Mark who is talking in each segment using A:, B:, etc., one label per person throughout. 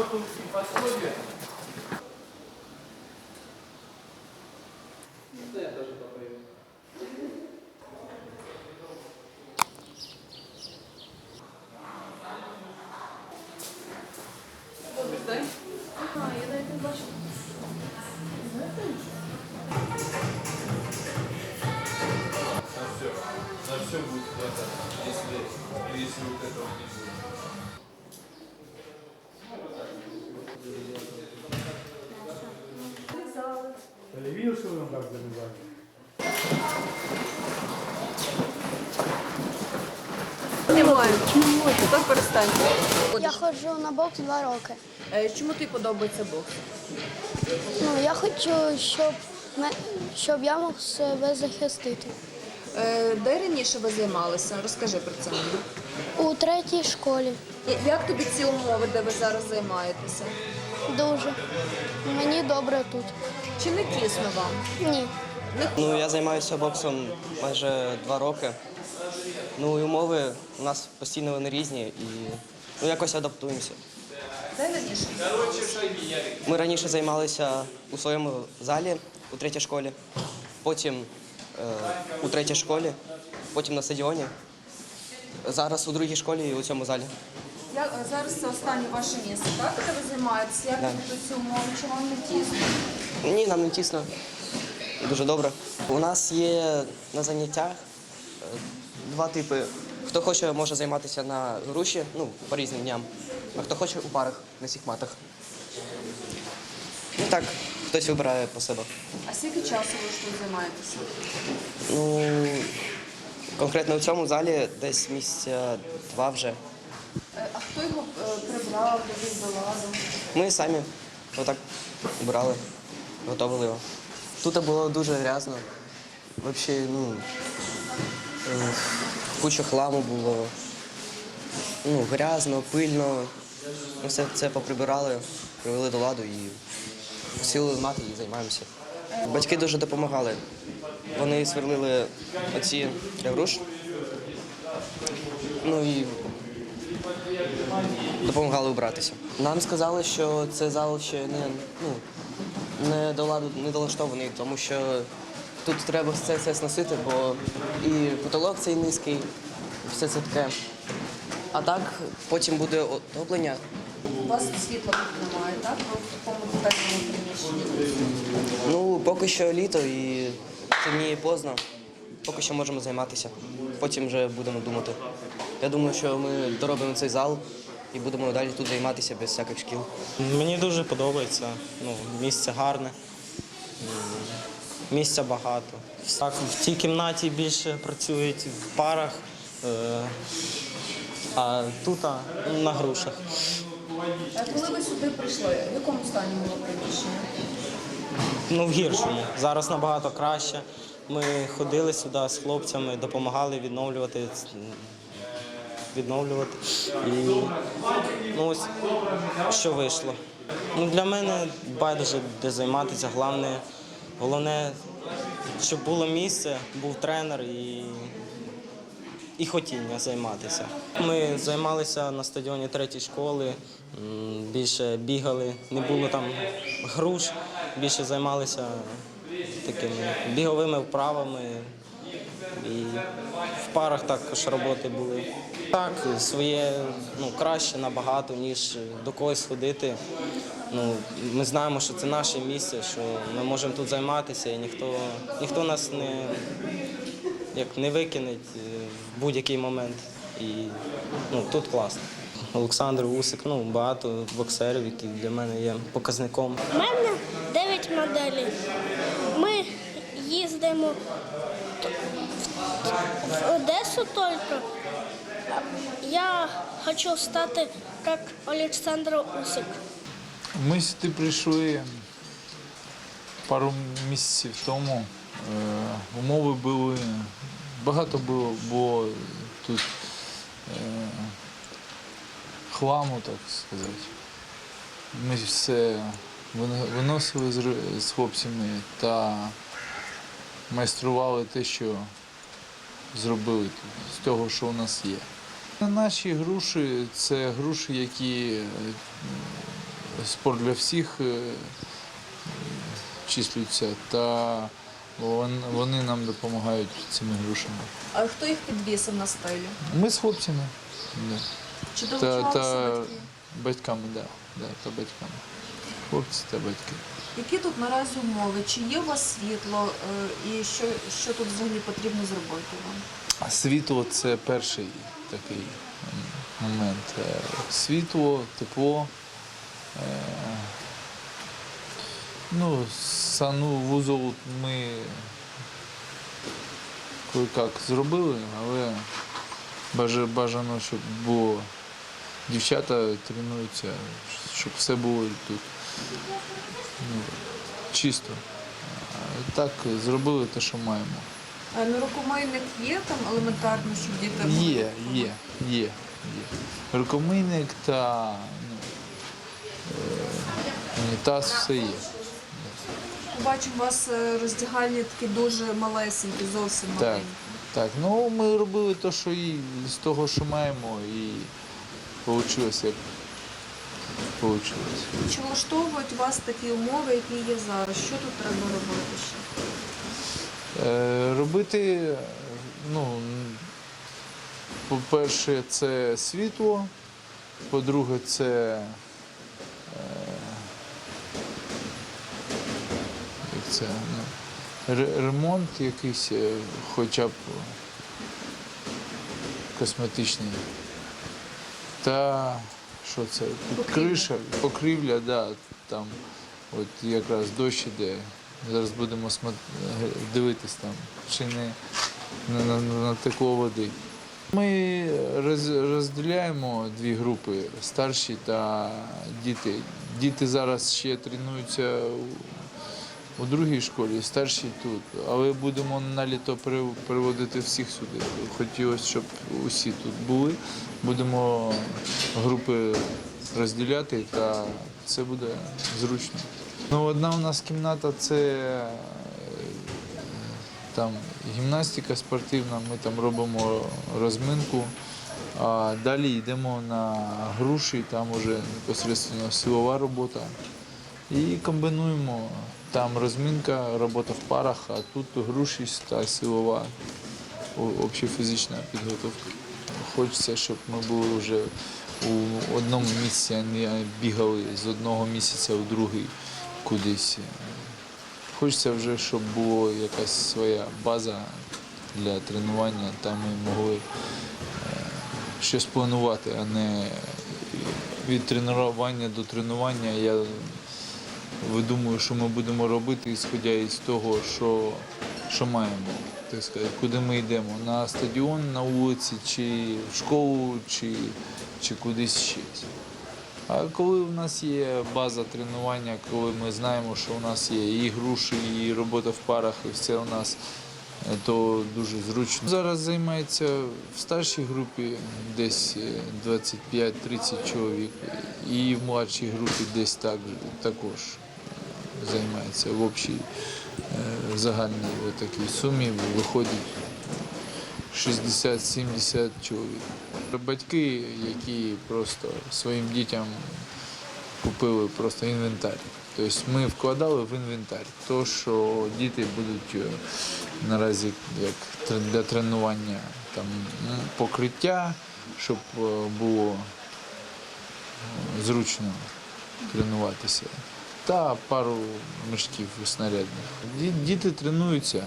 A: работу и пособие.
B: Немає. Тепер перестань.
C: Я ходжу на бокс два роки.
B: Е, Чому тобі подобається бокс?
C: Ну, я хочу, щоб, щоб я мог себе захистити.
B: Е, Де раніше ви займалися? Розкажи про це.
C: У третій школі
B: Як тобі ці умови, де ви зараз займаєтеся?
C: дуже. Мені добре тут.
B: Чи не тісно вам?
C: Ні.
D: Ну, я займаюся боксом майже два роки. Ну і умови у нас постійно вони різні і ну, якось адаптуємося.
B: Де раніше?
D: Ми раніше займалися у своєму залі у третій школі, потім е, у третій школі, потім на стадіоні. Зараз у другій школі і у цьому залі.
B: Я, е, зараз це останнє ваше місце, так? Де ви займаєтеся? Як
D: Да.
B: тобі тут ці умови? Чи вам не тісно?
D: Ні, нам не тісно. Дуже добре. У нас є на заняттях е, два типи. Хто хоче, може займатися на груші, ну, по різним дням, а хто хоче у парах на всіх матах. Ну так, хтось вибирає по себе.
B: А скільки часу ви ж тут займаєтеся?
D: Ну, конкретно в цьому залі десь місяця два вже.
B: Е, А хто його е, прибрав, довів до ладу?
D: Ми самі отак обирали, готували його. Тут було дуже грязно. Взагалі, ну, куча хламу було. Ну, грязно, пильно. Ми все це поприбирали, привели до ладу і сіли мати і займаємося. Батьки дуже допомагали. Вони сверлили оці груш. Ну і допомагали убратися. Нам сказали, що цей зал ще не, ну, не до ладу не долаштований, тому що тут треба все це сносити, бо і потолок цей низький, все це таке. А так потім буде отоплення.
B: У вас світла тут немає, так? Ви в такому детальному приміщенні.
D: Ну, поки що літо і темніє поздно. Поки що можемо займатися. Потім вже будемо думати. Я думаю, що ми доробимо цей зал і будемо далі тут займатися без всяких шкіл.
E: Мені дуже подобається. Ну, місце гарне, місця багато. Так, в тій кімнаті більше працюють в парах, е, а тут на грушах.
B: А коли ви сюди прийшли, в якому стані було приміщення?
E: Ну, в гіршому. Зараз набагато краще. Ми ходили сюди з хлопцями, допомагали відновлювати. Відновлювати. І ну, ось що вийшло. Ну, для мене байдуже де займатися. Головне, головне, щоб було місце, був тренер і, і хотіння займатися. Ми займалися на стадіоні третьої школи, більше бігали, не було там груш, більше займалися такими біговими вправами. І в парах також роботи були. Так, своє ну, краще набагато, ніж до когось ходити. Ну, ми знаємо, що це наше місце, що ми можемо тут займатися, і ніхто, ніхто нас не, як, не викине е, в будь-який момент. І ну, тут класно. Олександр Усик, ну, багато боксерів, які для мене є показником.
F: У мене 9 моделей. Ми їздимо в Одесу тільки. Я хочу стати як Олександр Усик.
G: Ми сюди прийшли пару місяців тому. Е, Умови були, багато було, було тут е, хламу, так сказати. Ми все виносили з, хлопцями та майстрували те, що зробили з того, що у нас є. Наші груші це груші, які спорт для всіх е, числюється, та вони нам допомагають цими грушами.
B: А хто їх підвісив на стелі?
G: Ми з хлопцями. Да.
B: Чи долучалися батьки?
G: батьками, да, да, та батьками. Хлопці та батьки.
B: Які тут наразі умови? Чи є у вас світло е, і що, що тут взагалі потрібно зробити вам?
G: Світло це перший такий момент. Е, Світло, тепло. Е, Ну, сану вузол ми як зробили, але бажано, щоб було дівчата тренуються, щоб все було тут ну, чисто. Так, зробили те, що маємо.
B: А ну, рукомийник є там елементарно, щоб діти
G: Є, є, є, є. Рукомийник та е, унітаз все є.
B: Бачимо, у вас е, роздягальні такі дуже малесенькі, зовсім
G: Так,
B: маленькі.
G: так. Ну ми робили те, що і з того, що маємо, і вийшло як вийшло.
B: Чи влаштовують вас такі умови, які є зараз? Що тут треба робити ще?
G: Е, робити, ну, по-перше, це світло, по-друге, це е, як це, ну, ремонт якийсь, е, хоча б косметичний. Та що це?
B: Покрівля.
G: Криша, покрівля, да, там от якраз дощ іде. Зараз будемо е, дивитись там, чи не, на- натекло води. Ми роз, розділяємо дві групи старші та діти. Діти зараз ще тренуються у, другій школі, старші тут. Але будемо на літо переводити всіх сюди. Хотілося, щоб усі тут були. Будемо групи розділяти, та це буде зручно. Ну, одна у нас кімната це е, там гімнастика спортивна, ми там робимо розминку. А далі йдемо на груші, там вже непосередньо силова робота. І комбінуємо. Там розминка, робота в парах, а тут груші та силова общофізична підготовка. Хочеться, щоб ми були вже у одному місці, а не бігали з одного місяця у другий кудись. Хочеться вже, щоб була якась своя база для тренування, там ми могли е, щось планувати, а не від тренування до тренування. Я видумую, що ми будемо робити, ісходя із того, що, що маємо. Так сказати, куди ми йдемо? На стадіон, на вулиці, чи в школу, чи, чи кудись щось. А коли у нас є база тренування, коли ми знаємо, що у нас є і груші, і робота в парах, і все у нас, е, то дуже зручно. Зараз займається в старшій групі десь е, 25-30 чоловік, і в младшій групі десь так, також е, займається в общій е, загальній такій сумі виходить 60-70 чоловік. Батьки, які просто своїм дітям купили просто інвентар. Тобто ми вкладали в інвентар. То, що діти будуть е, наразі як для тренування там, покриття, щоб е, було зручно тренуватися. Та пару мішків снарядних. Діти тренуються,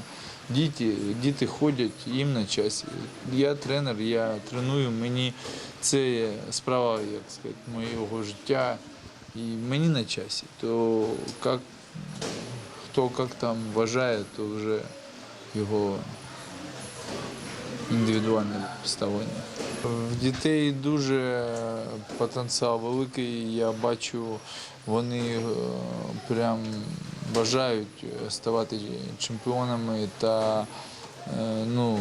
G: діти, діти ходять, їм на часі. Я тренер, я треную, мені це справа, як сказати, моєго життя. І мені на часі. То як, хто як там вважає, то вже його індивідуальне ставлення. В дітей дуже потенціал великий. Я бачу, вони е, прям бажають ставати чемпіонами та е, ну,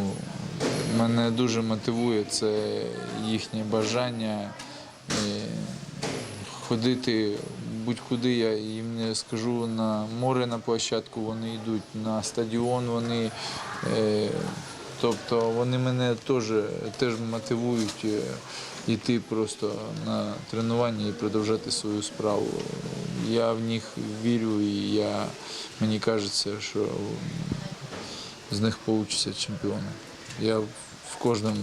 G: мене дуже мотивує це їхнє бажання е, ходити будь-куди. Я їм не скажу на море на площадку, вони йдуть на стадіон, вони. Тобто вони мене теж, теж мотивують йти просто на тренування і продовжати свою справу. Я в них вірю і я, мені кажеться, що з них получаться чемпіони. Я в кожному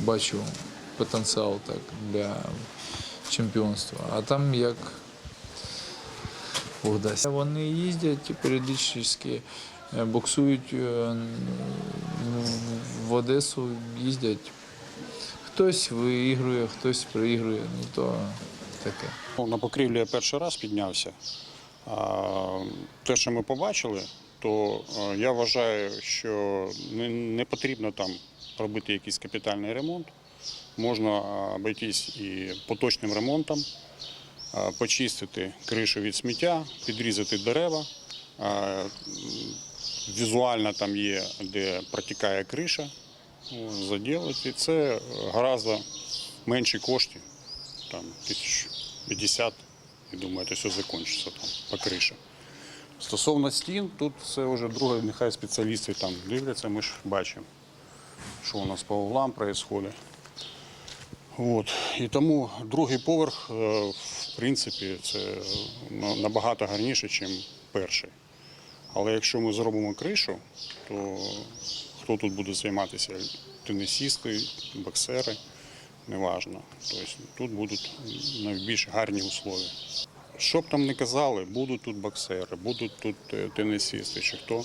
G: бачу потенціал так, для чемпіонства. А там як Бог. Вони їздять періодично, е, боксують е, в Одесу, їздять. Хтось виігрує, хтось проігрує, ну то таке.
H: Ну, На покрівлі я перший раз піднявся. А те, що ми побачили, то я вважаю, що не, не потрібно там робити якийсь капітальний ремонт. Можна обійтись і поточним ремонтом, почистити кришу від сміття, підрізати дерева. Візуально там є, де протікає криша, заділити. Це гораздо менші кошти, там тисяч 50, і думаю, це все закінчиться там по криші. Стосовно стін, тут це вже друге, нехай спеціалісти там дивляться, ми ж бачимо, що у нас по углам відбувається. От. І тому другий поверх, е, в принципі, це набагато гарніше, ніж перший. Але якщо ми зробимо кришу, то хто тут буде займатися? Тенісісти, боксери, неважно. Тобто тут будуть найбільш гарні умови. Що б там не казали, будуть тут боксери, будуть тут е, тенісісти чи хто.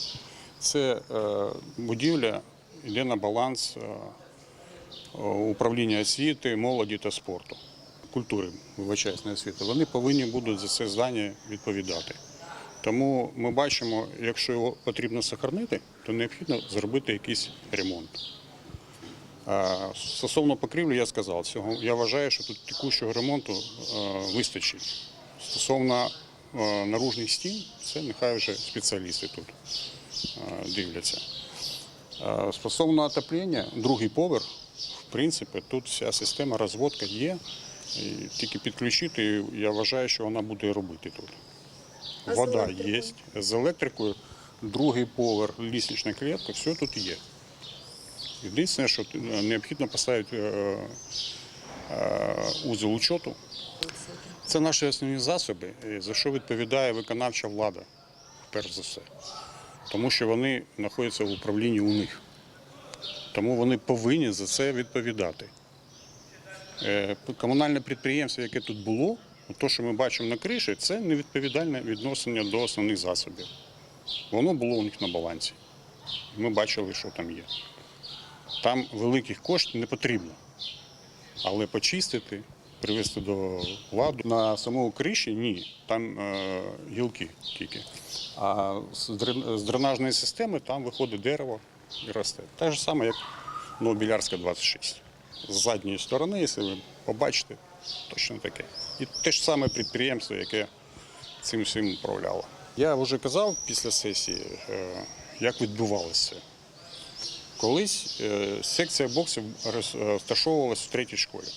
H: Це е, будівля йде на баланс е, управління освіти, молоді та спорту, культури, вибачаюсь, не освіти. Вони повинні будуть за це здання відповідати. Тому ми бачимо, якщо його потрібно сохранити, то необхідно зробити якийсь ремонт. Стосовно покрівлі, я сказав, я вважаю, що тут текущого ремонту е, вистачить. Стосовно е, наружних стін, це нехай вже спеціалісти тут е, дивляться. Стосовно отоплення, другий поверх, в принципі, тут вся система розводка є. Тільки підключити, я вважаю, що вона буде робити тут. Вода є. З електрикою, другий поверх, ліснична клітка, все тут є. Єдине, що е, необхідно поставити е, е, узел учету. Це наші основні засоби, за що відповідає виконавча влада, перш за все. Тому що вони знаходяться в управлінні у них. Тому вони повинні за це відповідати. Е, Комунальне підприємство, яке тут було, те, що ми бачимо на криші, це невідповідальне відношення до основних засобів. Воно було у них на балансі. Ми бачили, що там є. Там великих коштів не потрібно. Але почистити, привести до ладу на самому криші ні, там е, гілки тільки. А з дренажної системи там виходить дерево і росте. Те ж саме, як Новобілярська 26. З задньої сторони, якщо ви побачите, точно таке. І те ж саме підприємство, яке цим всім управляло. Я вже казав після сесії, е, як відбувалося. Колись е, секція боксів е, розташовувалась в третій школі.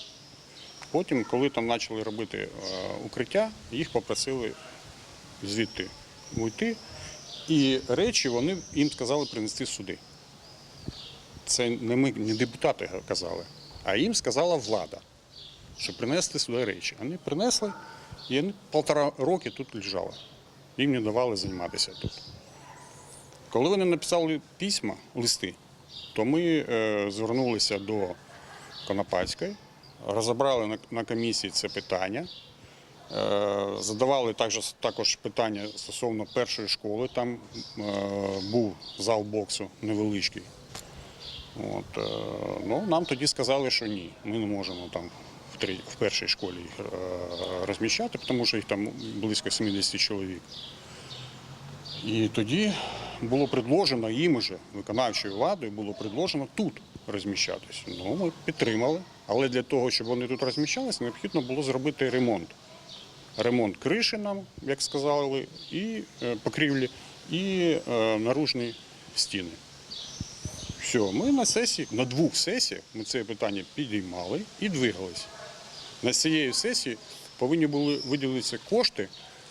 H: Потім, коли там почали робити укриття, їх попросили звідти уйти. І речі вони їм сказали принести сюди. Це не ми, не депутати казали, а їм сказала влада, що принести сюди речі. Вони принесли і півтора роки тут лежали. Їм не давали займатися тут. Коли вони написали письма, листи, то ми е, звернулися до Конопацької, розібрали на, комісії це питання, е, задавали також, також питання стосовно першої школи. Там е, був зал боксу невеличкий. От, е, ну, нам тоді сказали, що ні, ми не можемо там три, в першій школі е, розміщати, тому що їх там близько 70 чоловік. І тоді було предложено їм уже, виконавчою владою, було предложено тут розміщатися. Ну, ми підтримали. Але для того, щоб вони тут розміщалися, необхідно було зробити ремонт. Ремонт криші нам, як сказали, і е, покрівлі, і е, наружні стіни. Все, ми на сесії, на двох сесіях ми це питання підіймали і двигались. На цієї сесії повинні були виділитися кошти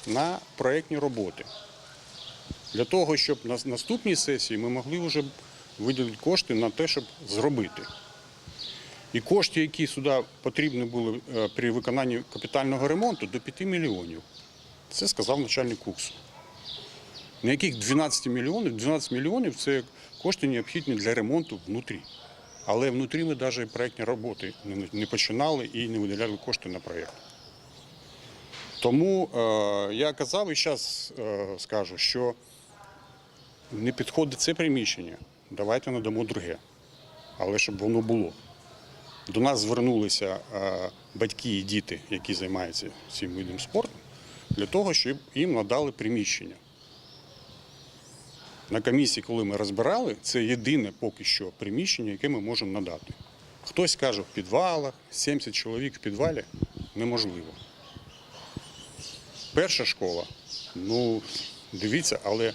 H: на проєктні роботи. Для того, щоб на наступній сесії ми могли вже виділити кошти на те, щоб зробити. І кошти, які сюди потрібні були е, при виконанні капітального ремонту, до 5 мільйонів. Це сказав начальник КУКСу. Ніяких 12 мільйонів, 12 мільйонів це кошти необхідні для ремонту внутрі. Але внутрі ми навіть проєктні роботи не- починали і не виділяли кошти на проєкт. Тому е, я казав і зараз е, скажу, що не підходить це приміщення, давайте надамо друге. Але щоб воно було. До нас звернулися е, батьки і діти, які займаються цим видом спорту, для того, щоб їм надали приміщення. На комісії, коли ми розбирали, це єдине поки що приміщення, яке ми можемо надати. Хтось каже, в підвалах, 70 чоловік в підвалі неможливо. Перша школа, ну, дивіться, але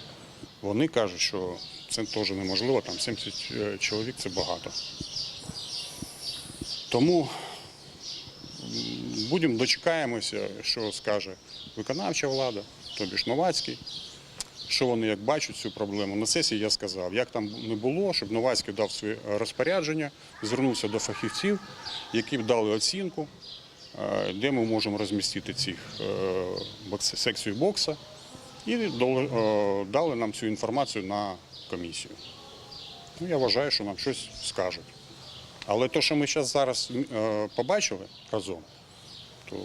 H: вони кажуть, що це теж неможливо, там 70 е, чоловік це багато. Тому будемо дочекаємося, що скаже виконавча влада, тобі ж Новацький. Що вони як бачать цю проблему? На сесії я сказав, як там не було, щоб Новацький дав своє розпорядження, звернувся до фахівців, які б дали оцінку, е, де ми можемо розмістити цих е, секцію бокса, і дали- е, нам цю інформацію на комісію. Ну, я вважаю, що нам щось скажуть. Але те, що ми зараз е, побачили разом, то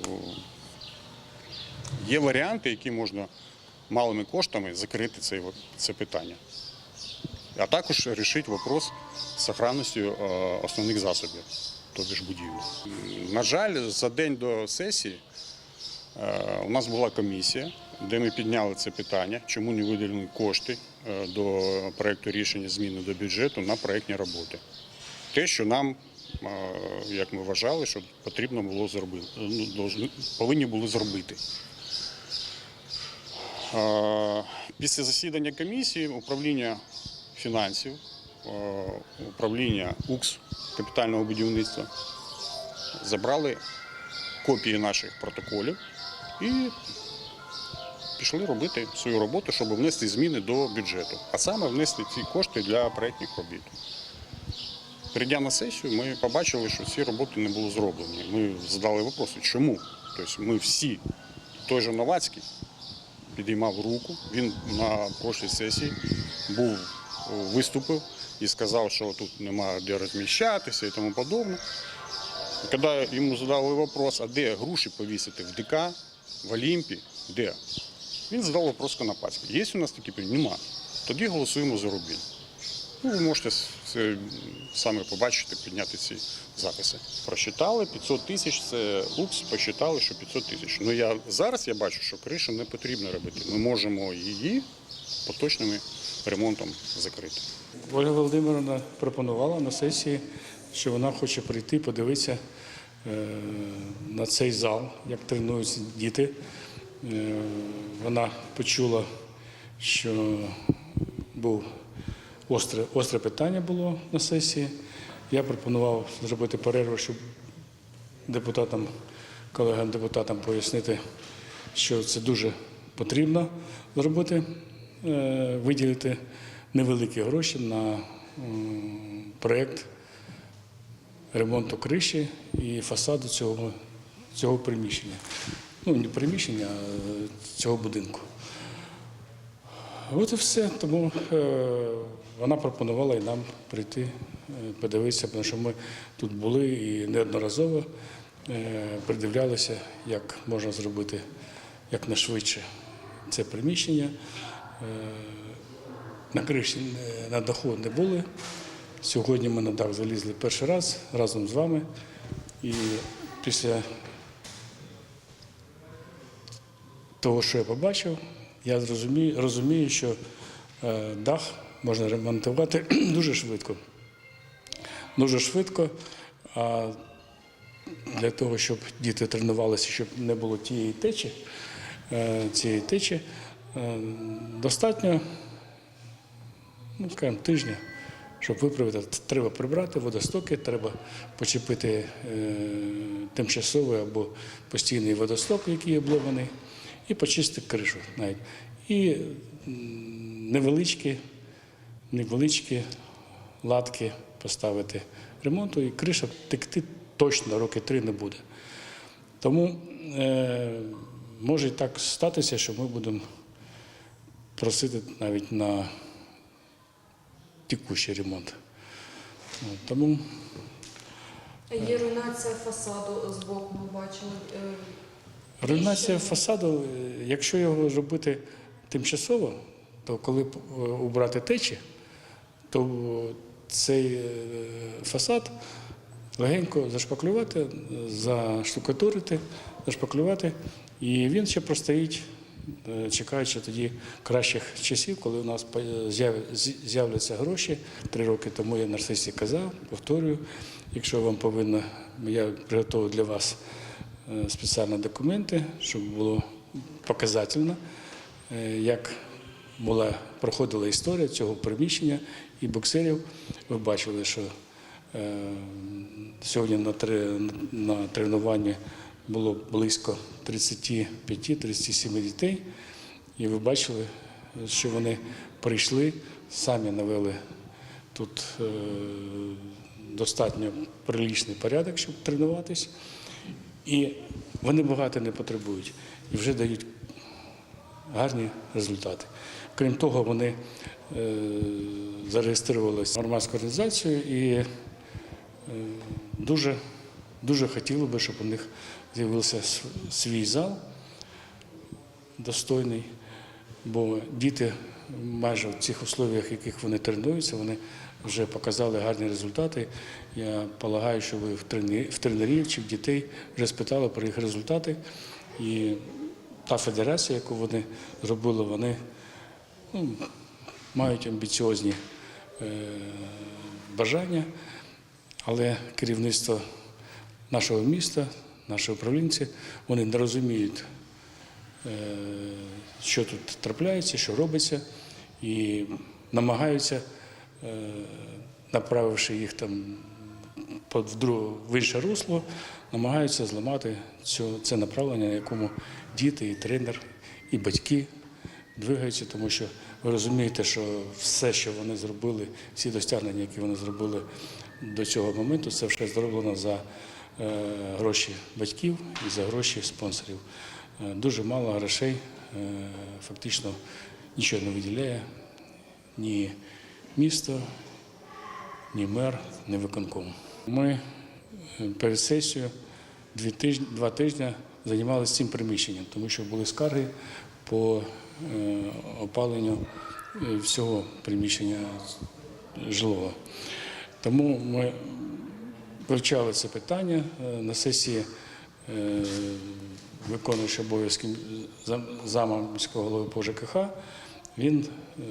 H: є варіанти, які можна малими коштами закрити це, це питання. А також вирішити вопрос з сохранністю е, основних засобів, тобто ж будівлі. На жаль, за день до сесії е, у нас була комісія, де ми підняли це питання, чому не виділені кошти е, до проєкту рішення зміни до бюджету на проєктні роботи. Те, що нам, як ми вважали, що потрібно було зробити, ну, повинні були зробити. Е, Після засідання комісії управління фінансів, е, управління УКС капітального будівництва забрали копії наших протоколів і пішли робити свою роботу, щоб внести зміни до бюджету, а саме внести ці кошти для проєктних робіт. Прийдя на сесію, ми побачили, що ці роботи не були зроблені. Ми задали питання, чому? Тобто ми всі, той же Новацький, підіймав руку. Він на прошлій сесії був виступив і сказав, що тут немає де розміщатися і тому подобне. Коли йому задали вопрос, а де гроші повісити в ДК, в Олімпі, де? Він задав вопрос Конопацький. Є у нас такі питання? Нема. Тоді голосуємо за Рубін. Ну, ви можете саме побачити, підняти ці записи. Просчитали 500 тисяч, це УКС, посчитали, що 500 тисяч. Ну я зараз я бачу, що кришу не потрібно робити. Ми можемо її поточним ремонтом закрити.
I: Ольга Володимировна пропонувала на сесії, що вона хоче прийти, подивитися е, на цей зал, як тренуються діти. Е, Вона почула, що був остре, остре питання було на сесії. Я пропонував зробити перерву, щоб депутатам, колегам депутатам пояснити, що це дуже потрібно зробити, е, виділити невеликі гроші на проєкт ремонту криші і фасаду цього, цього приміщення. Ну, не приміщення, а цього будинку. От і все. Тому е, вона пропонувала і нам прийти, е, подивитися, тому що ми тут були і неодноразово е, придивлялися, як можна зробити якнайшвидше це приміщення. На криші на даху не були. Сьогодні ми на дах залізли перший раз разом з вами. І після того, що я побачив, я зрозумію, розумію, що е, дах можна ремонтувати дуже швидко. Дуже швидко. А для того, щоб діти тренувалися, щоб не було тієї течі, е, цієї течі, е, достатньо ну, скажімо, тижня, щоб виправити. Треба прибрати водостоки, треба почепити тимчасовий або постійний водосток, який обломаний, і почистити кришу навіть. І невеличкі, невеличкі латки поставити ремонту, і криша текти точно роки три не буде. Тому е, може і так статися, що ми будемо просити навіть на текущий ремонт. Тому
B: Є руйнація фасаду з боку, ми бачили.
I: Руйнація фасаду, е, якщо його зробити тимчасово, то коли е, убрати течі, то цей е, фасад легенько зашпаклювати, заштукатурити, зашпаклювати, і він ще простоїть, чекаючи тоді кращих часів, коли у нас з'являться гроші. Три роки тому я на сесії казав, повторюю, якщо вам повинно, я приготував для вас спеціальні документи, щоб було показательно, е, як була, проходила історія цього приміщення і боксерів. Ви бачили, що е, сьогодні на, на тренуванні було близько 35-37 дітей, і ви бачили, що вони прийшли, самі навели тут е, достатньо прилічний порядок, щоб тренуватись. І вони багато не потребують і вже дають гарні результати. Крім того, вони е, зареєструвалися в громадську організацію і е, дуже, дуже хотіли би, щоб у них з'явився свій зал достойний, бо діти майже в цих условиях, в яких вони тренуються, вони вже показали гарні результати. Я полагаю, що ви в тренері- в тренерів чи в дітей вже спитали про їх результати. І та федерація, яку вони зробили, вони ну, мають амбіціозні е, бажання, але керівництво нашого міста, наші управлінці, вони не розуміють, е, що тут трапляється, що робиться, і намагаються, направивши їх там в інше русло, намагаються зламати цю, це направлення, на якому діти, і тренер, і батьки двигаються, тому що ви розумієте, що все, що вони зробили, всі досягнення, які вони зробили до цього моменту, це все зроблено за е, гроші батьків і за гроші спонсорів. Е, Дуже мало грошей, е, фактично нічого не виділяє ні місто, ні мер, ні виконком. Ми е, перед сесією дві тижні, два тижні займалися цим приміщенням, тому що були скарги по е, опаленню е, всього приміщення жилого. Тому ми вивчали це питання на сесії. Виконуючи обов'язки зам- зама міського голови по ЖКХ, він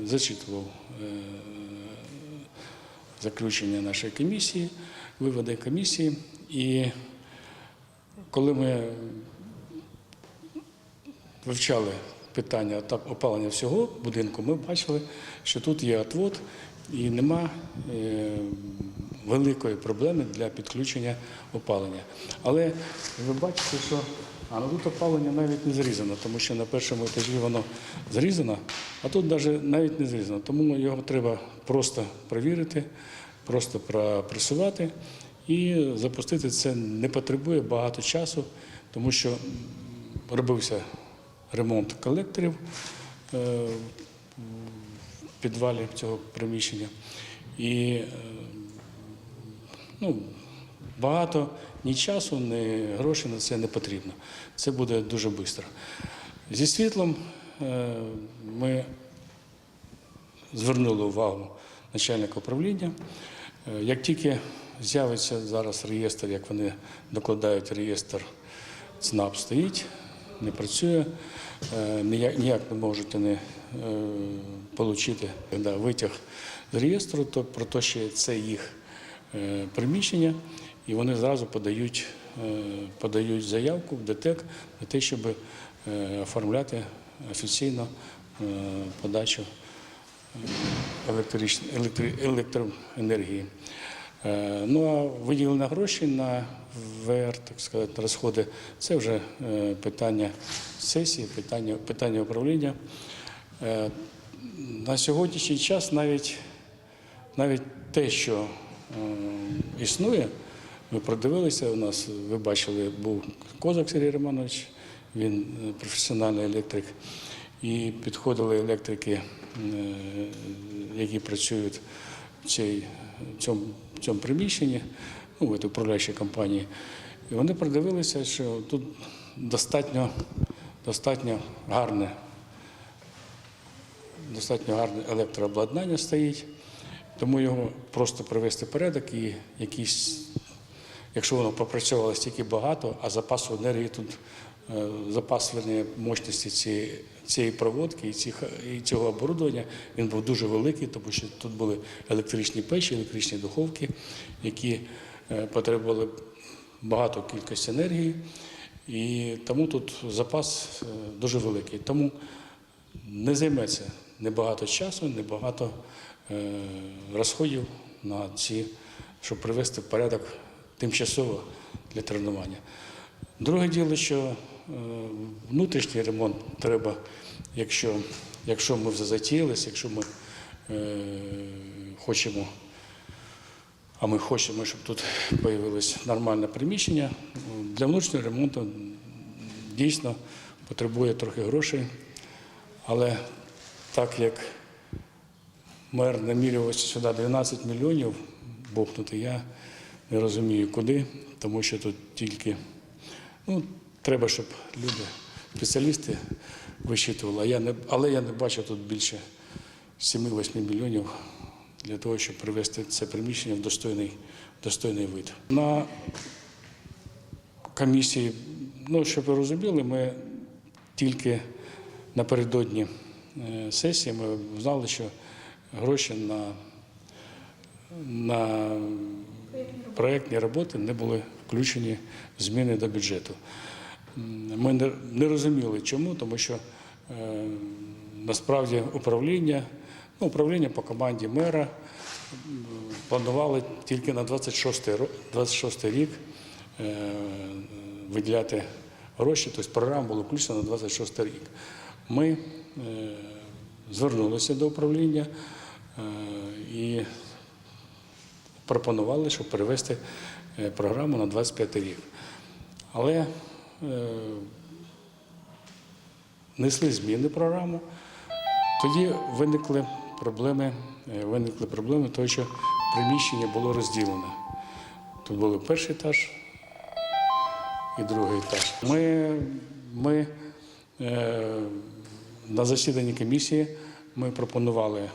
I: зачитував заключення нашої комісії, виводи комісії. І коли ми вивчали питання та- опалення всього будинку, ми бачили, що тут є отвод і нема е, великої проблеми для підключення опалення. Але ви бачите, що а ну тут опалення навіть не зрізано, тому що на першому етажі воно зрізано, а тут навіть, навіть не зрізано. Тому його треба просто перевірити, просто пропресувати і запустити. Це не потребує багато часу, тому що робився ремонт колекторів е, в підвалі цього приміщення. І е, ну, багато ні часу, ні грошей на це не потрібно. Це буде дуже швидко. Зі світлом е, ми звернули увагу начальника управління. Е, Як тільки з'явиться зараз реєстр, як вони докладають реєстр, ЦНАП стоїть, не працює, е, ніяк, не можете не отримати витяг з реєстру, то про те, що це їх приміщення, і вони зразу подають, е, подають заявку в ДТЕК на те, щоб е, оформляти офіційно е, подачу електроенергії. Ну а виділені гроші на ВР, так сказати, на розходи це вже питання сесії, питання, питання управління. На сьогоднішній час навіть, навіть те, що існує. Ми продивилися. У нас ви бачили, був Козак Сергій Романович, він е, професіональний електрик. І підходили електрики, е, які працюють в цій, в цьому, в цьому приміщенні, ну, в управляючій компанії. І вони продивилися, що тут достатньо, достатньо гарне достатньо гарне електрообладнання стоїть, тому його просто привести в порядок і якісь, якщо воно попрацьовувало стільки багато, а запасу енергії тут, е, запас мощності цієї, цієї проводки і, цих, і цього оборудовання, він був дуже великий, тому що тут були електричні печі, електричні духовки, які е, потребували багато кількості енергії. І тому тут запас е, дуже великий. Тому не займеться небагато часу, небагато розходів на ці, щоб привести в порядок тимчасово для тренування. Друге діло, що е, внутрішній ремонт треба, якщо, якщо ми вже затіялися, якщо ми е, хочемо, а ми хочемо, щоб тут з'явилось нормальне приміщення, для внутрішнього ремонту дійсно потребує трохи грошей. Але так як мер намірювався сюди 12 мільйонів бухнути, я не розумію куди, тому що тут тільки ну, треба, щоб люди, спеціалісти не, але я не бачу тут більше 7-8 мільйонів для того, щоб привести це приміщення в достойний, достойний вид. На комісії, ну, щоб ви розуміли, ми тільки напередодні е, сесії ми знали, що гроші на, на проєктні роботи не були включені зміни до бюджету. Ми не, розуміли, чому, тому що е, насправді управління, ну, управління по команді мера планували тільки на 26 26 рік е, виділяти гроші, тобто програма була включена на 26 рік. Ми е, звернулися до управління і пропонували, щоб перевести е, програму на 25 рік. Але е, несли зміни програму. Тоді виникли проблеми, е, виникли проблеми, того, що приміщення було розділене. Тут був перший етаж і другий етаж. Ми, ми е, на засіданні комісії ми пропонували е,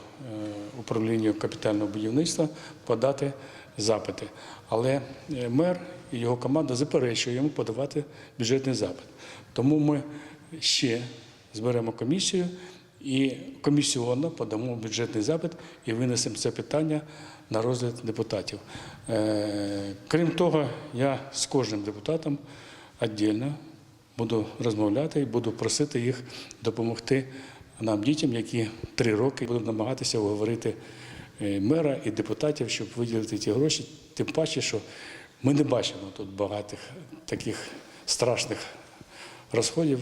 I: управлінню капітального будівництва подати запити. Але е, мер і його команда заперечує йому подавати бюджетний запит. Тому ми ще зберемо комісію і комісіонно подамо бюджетний запит і винесемо це питання на розгляд депутатів. Е, Крім того, я з кожним депутатом віддільно буду розмовляти і буду просити їх допомогти нам, дітям, які три роки будуть намагатися уговорити е, мера і депутатів, щоб виділити ті гроші. Тим паче, що ми не бачимо тут багатих таких страшних розходів.